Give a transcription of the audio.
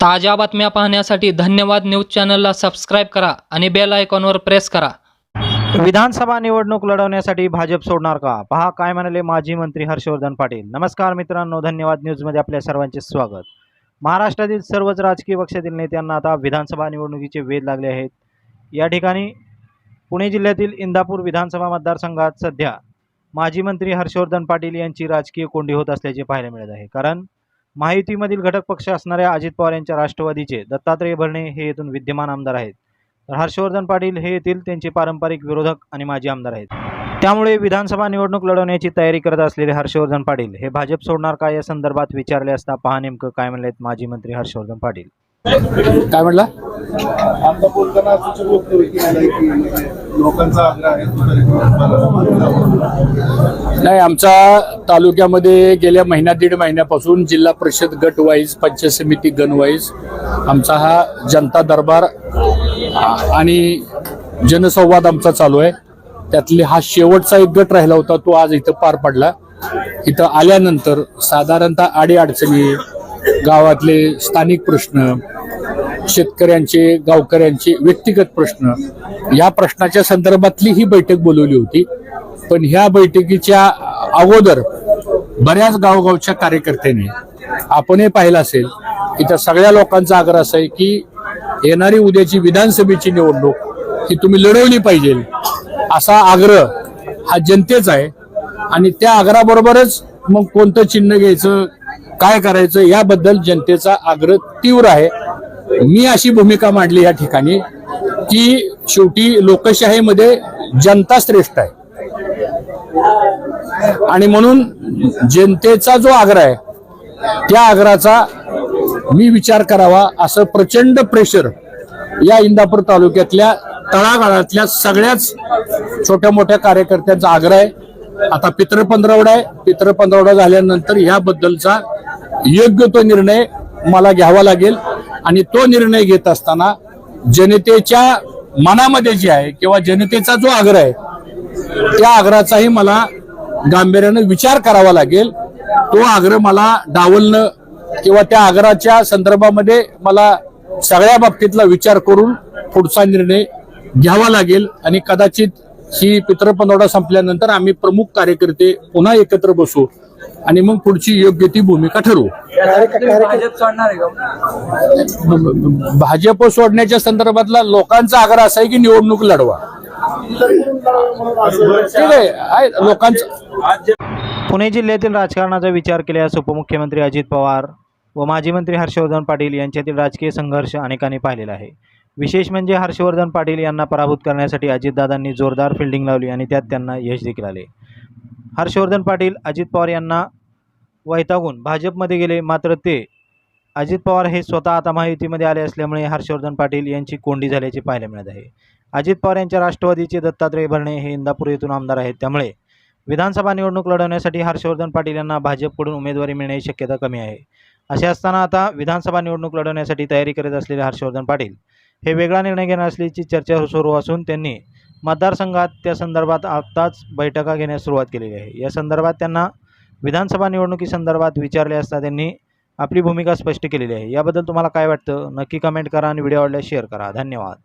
ताज्या बातम्या पाहण्यासाठी धन्यवाद न्यूज चॅनलला सबस्क्राईब करा आणि बेल आयकॉनवर प्रेस करा. विधानसभा निवडणूक लढवण्यासाठी भाजप सोडणार का? पहा काय म्हणाले माजी मंत्री हर्षवर्धन पाटील. नमस्कार मित्रांनो धन्यवाद न्यूजमध्ये आपल्या सर्वांचे स्वागत. महाराष्ट्रातील सर्वच राजकीय पक्षातील नेत्यांना आता विधानसभा निवडणुकीचे वेध लागले आहेत. या ठिकाणी पुणे जिल्ह्यातील इंदापूर विधानसभा मतदारसंघात सध्या माजी मंत्री हर्षवर्धन पाटील यांची राजकीय कोंडी होत असल्याचे पाहायला मिळत आहे. कारण महायुतीमधील घटक पक्ष असणाऱ्या अजित पवार यांच्या राष्ट्रवादीचे दत्तात्रय भरणे हे येथून विद्यमान आमदार आहेत. तर हर्षवर्धन पाटील हे येथील त्यांचे पारंपरिक विरोधक आणि माजी आमदार आहेत. त्यामुळे विधानसभा निवडणूक लढवण्याची तयारी करत असलेले हर्षवर्धन पाटील हे भाजप सोडणार का या संदर्भात विचारले असता पहा नेमकं काय म्हणलेत माजी मंत्री हर्षवर्धन पाटील. काय म्हणला? लोकांचा आग्रह आहे नाही आमचा तालुक्यामध्ये गेल्या महिन्या दीड महिन्यापासून जिल्हा परिषद गट वाईज पंचायत समिती गण वाईज आमचा हा जनता दरबार आणि जनसंवाद आमचा चालू आहे. त्यातले हा शेवटचा एक गट राहिला होता तो आज इथं पार पडला. इथं आल्यानंतर साधारणतः अडीअडचणी गावातले स्थानिक प्रश्न शेतकऱ्यांचे गावकऱ्यांचे व्यक्तिगत प्रश्न. या प्रश्नाच्या संदर्भातली ही बैठक बोलवली होती. पण ह्या बैठकीच्या अगोदर बऱ्याच गावगावच्या कार्यकर्त्यांनी आपणही पाहिलं असेल की त्या सगळ्या लोकांचा आग्रह असा आहे की येणारी उद्याची विधानसभेची निवडणूक ही तुम्ही लढवली पाहिजे. असा आग्रह हा जनतेचा आहे. आणि त्या आग्रहाबरोबरच मग कोणतं चिन्ह घ्यायचं काय करायचं याबद्दल जनतेचा आग्रह तीव्र आहे. मी अशी भूमिका मांडली या ठिकाणी की शेवटी लोकशाहीमध्ये जनता श्रेष्ठ आहे. आणि म्हणून जनतेचा जो आग्रह आहे त्या आग्रहाचा मी विचार करावा असं प्रचंड प्रेशर या इंदापूर तालुक्यातल्या तळागाळातल्या सगळ्याच छोट्या मोठ्या कार्यकर्त्यांचा आग्रह आहे. आता पित्र पंधरवडा आहे. पित्र पंधरवडा झाल्यानंतर ह्याबद्दलचा योग्य तो निर्णय मला घ्यावा लागेल. आणि तो निर्णय घेत असताना जनतेच्या मनामध्ये जे आहे किंवा जनतेचा जो आग्रह आहे त्या आग्रहाचाही मला गांभीर्यानं विचार करावा लागेल. तो आग्रह मला डावलणं किंवा त्या आग्रहाच्या संदर्भामध्ये मला सगळ्या बाबतीतला विचार करून पुढचा निर्णय घ्यावा लागेल आणि कदाचित ही पितृपंधरवडा संपल्यानंतर आम्ही प्रमुख कार्यकर्ते पुन्हा एकत्र बसू. आणि मग पुढची योग्य ती भूमिका ठरवू. भाजप सोडण्याच्या संदर्भातला लोकांचा आग्रह असा आहे की निवडणूक लढवा. ठीक आहे लोकांचा पुणे जिल्ह्यातील राजकारणाचा विचार केल्यास उपमुख्यमंत्री अजित पवार व माजी मंत्री हर्षवर्धन पाटील यांच्यातील राजकीय संघर्ष अनेकांनी पाहिलेला आहे. विशेष म्हणजे हर्षवर्धन पाटील यांना पराभूत करण्यासाठी अजितदादांनी जोरदार फिल्डिंग लावली आणि त्यात त्यांना यश देखील आले. हर्षवर्धन पाटील अजित पवार यांना वैतागून भाजपमध्ये गेले मात्र ते. अजित पवार हे स्वतः आता महायुतीमध्ये आले असल्यामुळे हर्षवर्धन पाटील यांची कोंडी झाल्याचे पाहायला मिळत आहे. अजित पवार यांच्या राष्ट्रवादीचे दत्तात्रय भरणे हे इंदापूर येथून आमदार आहेत. त्यामुळे विधानसभा निवडणूक लढवण्यासाठी हर्षवर्धन पाटील यांना भाजपकडून उमेदवारी मिळण्याची शक्यता कमी आहे. असे असताना आता विधानसभा निवडणूक लढवण्यासाठी तयारी करत असलेले हर्षवर्धन पाटील हे वेगळा निर्णय घेणार असल्याची चर्चा सुरू असून त्यांनी मतदारसंघात त्या संदर्भात आत्ताच बैठका घेण्यास सुरुवात केलेली आहे. या संदर्भात त्यांना विधानसभा निवडणुकीसंदर्भात विचारले असता त्यांनी आपली भूमिका स्पष्ट केलेली आहे. याबद्दल तुम्हाला काय वाटतं? नक्की कमेंट करा आणि व्हिडिओ आवडल्यास शेअर करा. धन्यवाद.